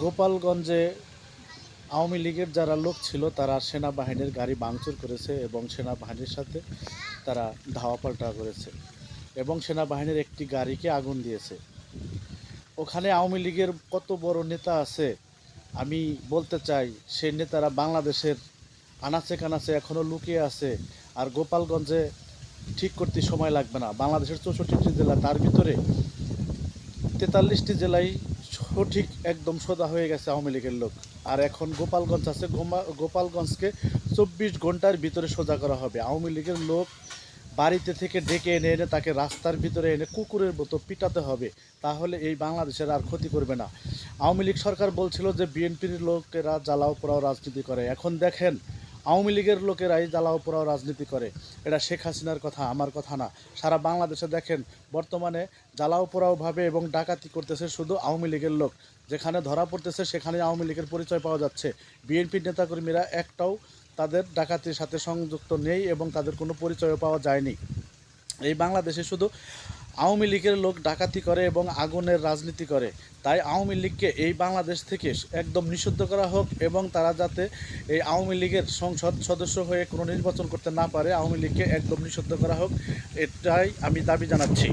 গোপালগঞ্জে আওয়ামী লীগের যারা লোক ছিল, তারা সেনাবাহিনীর গাড়ি ভাঙচুর করেছে এবং সেনাবাহিনীর সাথে তারা ধাওয়া পাল্টা করেছে এবং সেনাবাহিনীর একটি গাড়িকে আগুন দিয়েছে। ওখানে আওয়ামী লীগের কত বড় নেতা আছে, আমি বলতে চাই সেই নেতারা বাংলাদেশের আনাচে কানাচে এখনও লুকিয়ে আছে আর গোপালগঞ্জে ঠিক করতে সময় লাগবে না। বাংলাদেশের চৌষট্টিটি জেলা, তার ভিতরে তেতাল্লিশটি জেলায় সঠিক একদম সোজা হয়ে গেছে আওয়ামী লীগের লোক। আর এখন গোপালগঞ্জ আছে গোপালগঞ্জকে চব্বিশ ঘণ্টার ভিতরে সোজা করা হবে। আওয়ামী লীগের লোক বাড়িতে থেকে ডেকে এনে এনে তাকে রাস্তার ভিতরে এনে কুকুরের মতো পিটাতে হবে। তাহলে এই বাংলাদেশের আর ক্ষতি করবে না। আওয়ামী লীগ সরকার বলছিল যে, বিএনপির লোকেরা জ্বালাও পোড়াও রাজনীতি করে। এখন দেখেন আওয়ামী লীগের লোকেরাই জ্বালাও, পোড়াও রাজনীতি করে। এটা শেখ হাসিনার কথা, আমার কথা না। সারা বাংলাদেশে দেখেন, বর্তমানে জ্বালাও, পোড়াও ভাবে এবং ডাকাতি করতেছে শুধু আওয়ামী লীগের লোক। যেখানে ধরা পড়তেছে, সেখানে আওয়ামী লীগের পরিচয় পাওয়া যাচ্ছে। বিএনপির নেতাকর্মীরা একটাও তাদের ডাকাতির সাথে সংযুক্ত নেই এবং তাদের কোনো পরিচয়ও পাওয়া যায়নি। এই বাংলাদেশে শুধু আওয়ামী লীগের লোক ডাকাতি করে এবং আগুনের রাজনীতি করে, তাই আওয়ামী লীগকে এই বাংলাদেশ থেকে একদম নিষিদ্ধ করা হোক এবং তারা যাতে এই আওয়ামী লীগের সংসদ সদস্য হয়ে কোনো নির্বাচন করতে না পারে, আওয়ামী লীগকে একদম নিষিদ্ধ করা হোক, এটাই আমি দাবি জানাচ্ছি।